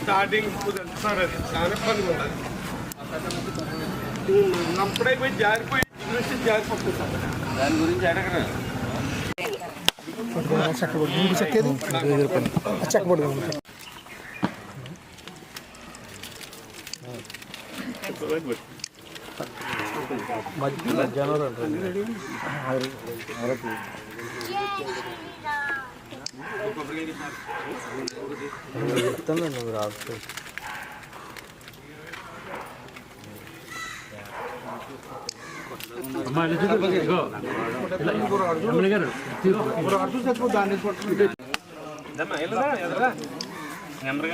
Starting sir అది చాలా ఇబ్బందిగా ఉన్నది అప్పుడైపోయి జారిపోయి నుంచి జారిపోతుంది సార్ దాని గురించి అడగరు చక్కబడి చెక్కేది చక్కబడి చెప్తాను రాదు నెంబర్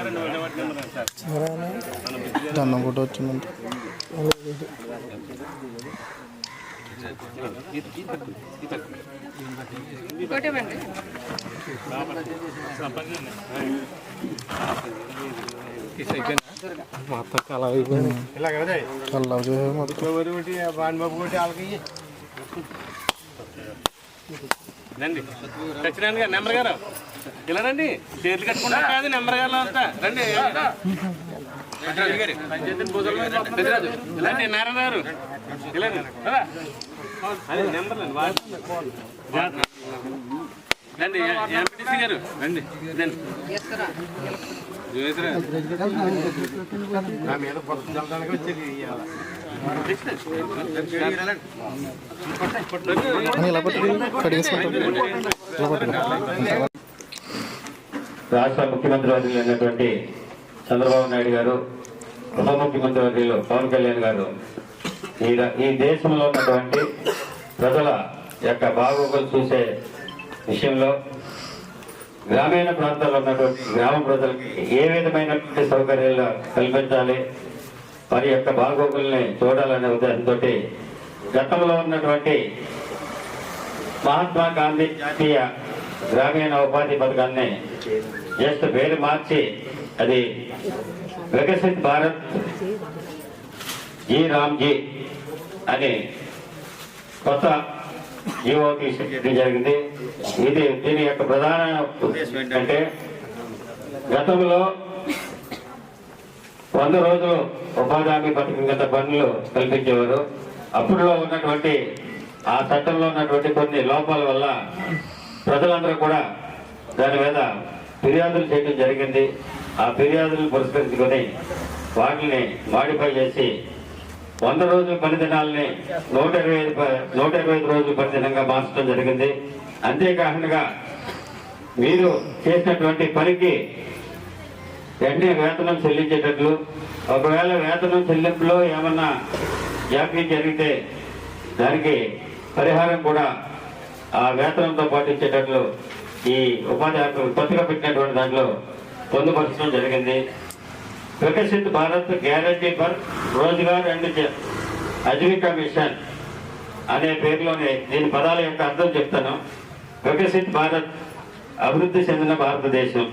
దండం కూడా వచ్చిందంటే మొత్తం కళ అయిపోయింది ఇలా కదా కళ్ళ చేసే మొత్తం ఎవరు రండి. సత్యనారాయణ గారు నెంబర్ గారు. ఇలా రండి. చేతులు కట్టుకుంటా కాదు నెంబర్ గారు అంతా. రండి. ఇలాంటి నారాయణ గారు. ఇలా అదే నెంబర్ రండి ఎంపీటీసీ గారు. రండి రండి. నా మీద పొట్టు చల్లడానికి వచ్చేది రాష్ట్ర ముఖ్యమంత్రి వర్యులు అయినటువంటి చంద్రబాబు నాయుడు గారు ఉప ముఖ్యమంత్రి వర్యులు పవన్ కళ్యాణ్ గారు ఈ దేశంలో ఉన్నటువంటి ప్రజల యొక్క బాగోగులు చూసే విషయంలో గ్రామీణ ప్రాంతాల్లో ఉన్నటువంటి గ్రామ ప్రజలకి ఏ విధమైనటువంటి సౌకర్యాలు కల్పించాలి వారి యొక్క బాగోగుల్ని చూడాలనే ఉద్దేశంతో గతంలో ఉన్నటువంటి మహాత్మా గాంధీ జాతీయ గ్రామీణ ఉపాధి పథకాన్ని జస్ట్ పేరు మార్చి అది వికసిత్ భారత్ జీ రామ్జీ అని కొత్త జీవో తీసుకెళ్ళడం జరిగింది. ఇది దీని యొక్క ప్రధాన ఉద్దేశం ఏంటంటే గతంలో వంద రోజులు ఉపాధి హామీ పథకం కింద పనులు కల్పించేవారు. అప్పుడులో ఉన్నటువంటి ఆ చట్టంలో ఉన్నటువంటి కొన్ని లోపాల వల్ల ప్రజలందరూ కూడా దాని మీద ఫిర్యాదులు చేయడం జరిగింది. ఆ ఫిర్యాదులు పురస్కరించుకొని వాటిని మాడిఫై చేసి వంద రోజుల పని దినాలని నూట ఇరవై ఐదు నూట ఇరవై ఐదు రోజుల పని దినంగా మార్చడం జరిగింది. అంతేకాకుండా మీరు చేసినటువంటి పనికి వెంటనే వేతనం చెల్లించేటట్లు ఒకవేళ వేతనం చెల్లింపులో ఏమన్నా జాప్యం జరిగితే దానికి పరిహారం కూడా ఆ వేతనంతో పాటు ఇచ్చేటట్లు ఈ ఉపాధి హామీ కొత్తగా పెట్టినటువంటి దాంట్లో పొందుపరచడం జరిగింది. Viksit Bharat guarantee for Rozgar and జ- మిషన్ అనే పేరులోనే దీని పదాల యొక్క అర్థం చెప్తాను. వికసిత్ భారత్ అభివృద్ధి చెందిన భారతదేశం.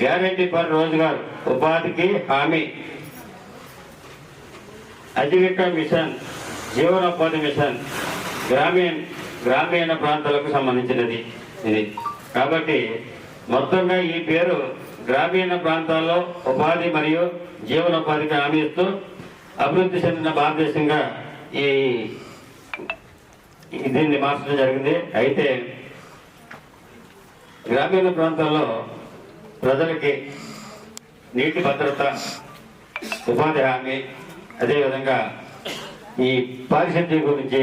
గ్యారంటీ ఫర్ రోజ్గార్ ఉపాధికి హామీ. అజీవిక మిషన్ జీవనోపాధి మిషన్ గ్రామీణ గ్రామీణ ప్రాంతాలకు సంబంధించినది ఇది. కాబట్టి మొత్తంగా ఈ పేరు గ్రామీణ ప్రాంతాల్లో ఉపాధి మరియు జీవనోపాధికి హామీ ఇస్తూ అభివృద్ధి చెందిన భారతదేశంగా ఈ ఈ దీన్ని మార్చడం జరిగింది. అయితే గ్రామీణ ప్రాంతాల్లో ప్రజలకి నీటి భద్రత ఉపాధి హామీ అదేవిధంగా ఈ పారిశుద్ధ్యం గురించి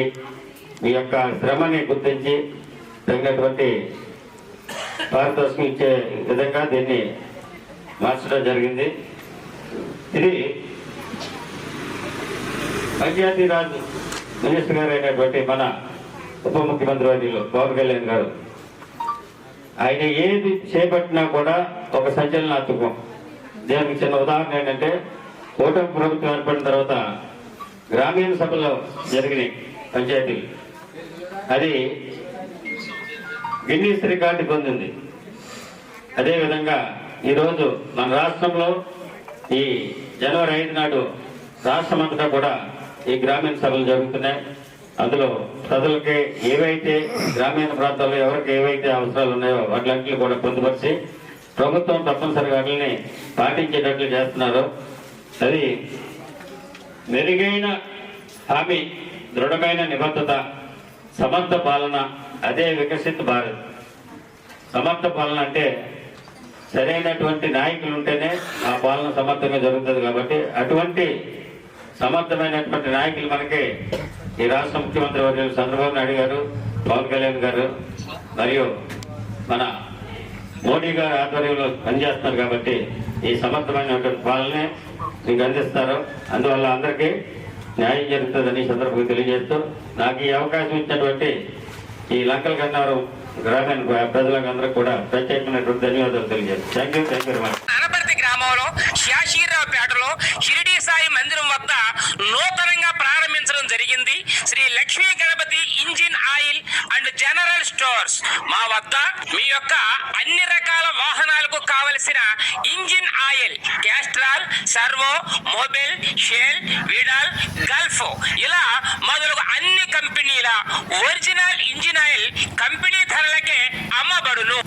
మీ యొక్క శ్రమని గుర్తించి తగినటువంటి పారితోషికం ఇచ్చే విధంగా దీన్ని మార్చడం జరిగింది. ఇది పంచాయతీరాజ్ మినిస్టర్ గారు అయినటువంటి మన ఉప ముఖ్యమంత్రి వర్యులు పవన్ కళ్యాణ్ గారు ఆయన ఏది చేపట్టినా కూడా ఒక సంచలనాత్మకం దీనికి చిన్న ఉదాహరణ ఏంటంటే కూటమి ప్రభుత్వం ఏర్పడిన తర్వాత గ్రామీణ సభలో జరిగినాయి పంచాయతీలు అది గిన్నీస్ రికార్డు పొందింది. అదేవిధంగా ఈరోజు మన రాష్ట్రంలో ఈ జనవరి ఐదు నాడు రాష్ట్రమంతటా కూడా ఈ గ్రామీణ సభలు జరుగుతున్నాయి. అందులో ప్రజలకి ఏవైతే గ్రామీణ ప్రాంతాల్లో ఎవరికి ఏవైతే అవసరాలు ఉన్నాయో వాటిలన్నింటినీ కూడా పొందుపరిచి ప్రభుత్వం తప్పనిసరిగా వాటిని పాటించేటట్లు చేస్తున్నారు. అది మెరుగైన హామీ దృఢమైన నిబద్ధత సమర్థ పాలన అదే వికసిత్ భారత్. సమర్థ పాలన అంటే సరైనటువంటి నాయకులు ఉంటేనే ఆ పాలన సమర్థంగా జరుగుతుంది కాబట్టి అటువంటి సమర్థమైనటువంటి నాయకులు మనకి ఈ రాష్ట్ర ముఖ్యమంత్రి వర్యులు చంద్రబాబు నాయుడు గారు పవన్ కళ్యాణ్ గారు మరియు మన మోడీ గారి ఆధ్వర్యంలో పనిచేస్తున్నారు కాబట్టి ఈ సమర్థమైనటువంటి పాలనే మీకు అందిస్తారు. అందువల్ల అందరికీ న్యాయం జరుగుతుందని సందర్భంగా తెలియజేస్తూ నాకు ఈ అవకాశం ఇచ్చినటువంటి ఈ లంకల గన్నవరం గ్రామీణ అందరూ కూడా ప్రత్యేకమైనటువంటి ధన్యవాదాలు తెలియజేస్తాను thank you thank you very much గ్రామంలో షిరిడి సాయి మందిరం వద్ద నూతనంగా ప్రారంభ Shri Lakshmi Ganapathi engine oil and general stores మా వద్ద మీ యొక్క అన్ని రకాల వాహనాలకు కావలసిన engine oil Castrol Servo Mobil Shell Veedol Gulf. ఇలా మొదలగు అన్ని కంపెనీల ఒరిజినల్ ఇంజిన్ ఆయిల్ కంపెనీ ధరలకే అమ్మబడును.